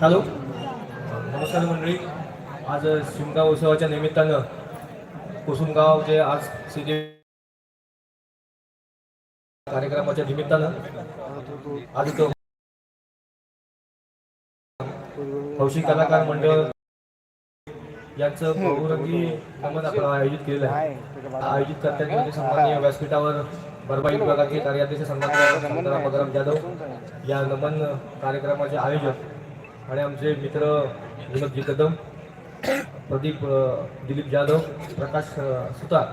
Hello. नमस्कार मंडळी. आज शिमगाव उत्सवाच्या निमित्तानं कुसुमगाव जे आज सिद्धी कार्यक्रमाच्या निमित्तानं आज तो हौशी कलाकार मंडळ यांचं बहुरंगी नमन आपण आयोजित केलेलं आहे. आयोजित करताना म्हणजे सन्माननीय व्यासपीठावर बरबाई विभागाचे कार्याध्यक्ष सन्मान शांताराम बगराम जाधव या नमन कार्यक्रमाचे आयोजक आणि आमचे मित्र विनोदजी कदम प्रदीप दिलीप जाधव प्रकाश सुतार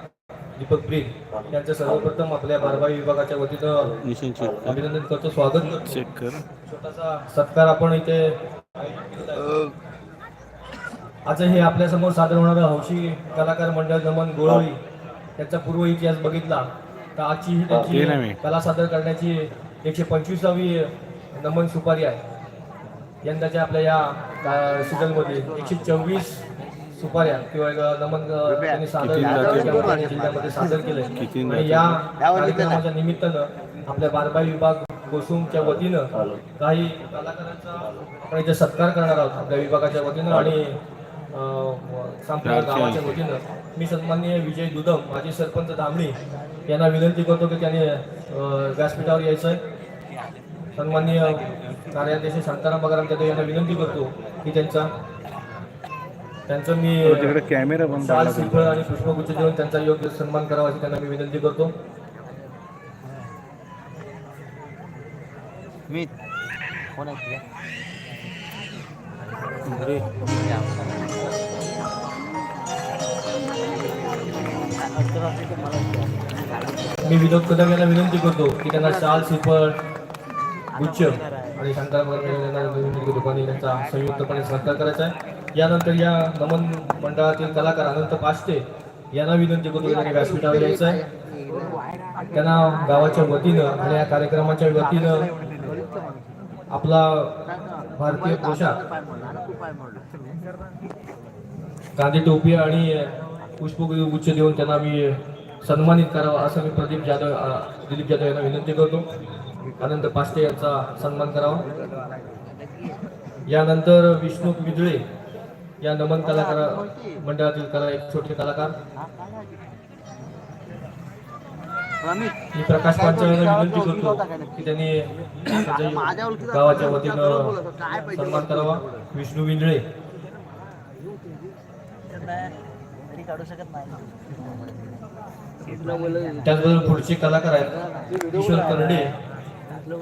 दीपक प्रीत यांचं सर्वप्रथम आपल्या बारबाई विभागाच्या वतीनं अभिनंदन करतो स्वागत चेक कर छोटासा सत्कार आपण इथे आज हे आपल्यासमोर सादर होणारं हौशी कलाकार मंडळ नमन गोळवळी त्याचा पूर्व इतिहास बघितला. आजची ही. त्यांची कला सादर करण्याची एकशे पंचवीसावी नमन सुपारी आहे. यंदाच्या आपल्या या सीझनमध्ये एकशे चोवीस सुपाऱ्या किंवा एक नमन त्यांनी सादर जिल्ह्यामध्ये सादर केले. आणि या कार्यक्रमाच्या निमित्तानं आपल्या बारबाई विभाग कोसुमच्या वतीनं काही कलाकारांचा आपण इथे सत्कार करणार आहोत आपल्या विभागाच्या वतीनं आणि संपूर्ण गावाच्या वतीनं. मी सन्माननीय विजय दुदम माजी सरपंच धामणी यांना विनंती करतो की त्यांनी व्यासपीठावर यायचं आहे सन्माननीय कार्याध्यक्ष शांताराम बगाराम जाधव यांना विनंती करतो की त्यांचा त्यांचं मी तिकडे कॅमेरा बंद श्रीफळ आणि पुष्पगुच्छ देऊन त्यांचा योग्य सन्मान करावा अशी त्यांना मी विनंती करतो. मी कोण आहे? मी विनोद कदम यांना विनंती करतो की त्यांना शाल सुपर गुच्छ आणि शांताराम यांना विनंती त्यांचा संयुक्तपणे सत्कार करायचा आहे. यानंतर या नमन मंडळातील कलाकार अनंत पाष्टे यांना विनंती करतो त्यांनी व्यासपीठावर यायचं आहे. त्यांना गावाच्या वतीनं आणि या कार्यक्रमाच्या वतीनं आपला भारतीय पोशाख गांधी टोपी आणि पुष्पगुच्छ देऊन त्यांना मी सन्मानित करावा असं मी प्रदीप जाधव दिलीप जाधव यांना विनंती करतो. अनंत पास्टे यांचा सन्मान करावा. यानंतर विष्णू विदळे या नमन कलाकार मंडळातील कला एक छोटे कलाकार. मी प्रकाश पांचाळ विनंती करतो की त्यांनी गावाच्या वतीनं सन्मान करावा. विष्णू विंजळे ते काढू शकत नाही. त्याचबरोबर पुढचे कलाकार आहेत किशोर करडे.